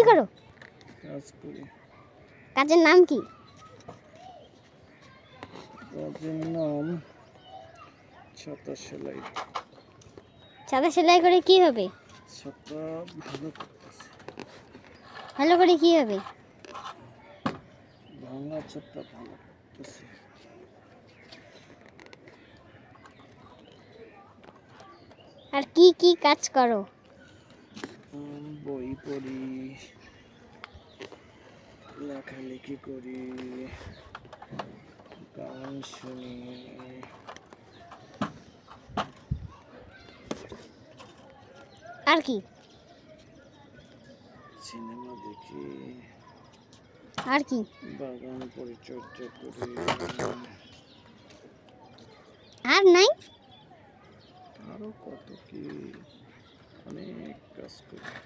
কি করো? কাজ করি কাজের নাম কি? কাজের নাম ছাতা সেলাই। সাদা সেলাই করে কি হবে? ছাতা ভালো ভালো করে কি হবে? ভাঙা ছাতা ভালো করতেছে। আর কি কি কাজ করো? বই পড়ি লেখালেখি করি গান শুনি। আর কি? সিনেমা দেখি। আর কি? বাগান পরিচর্যা করি। আর নাই? আরও কত কি? অনেক কাজ করি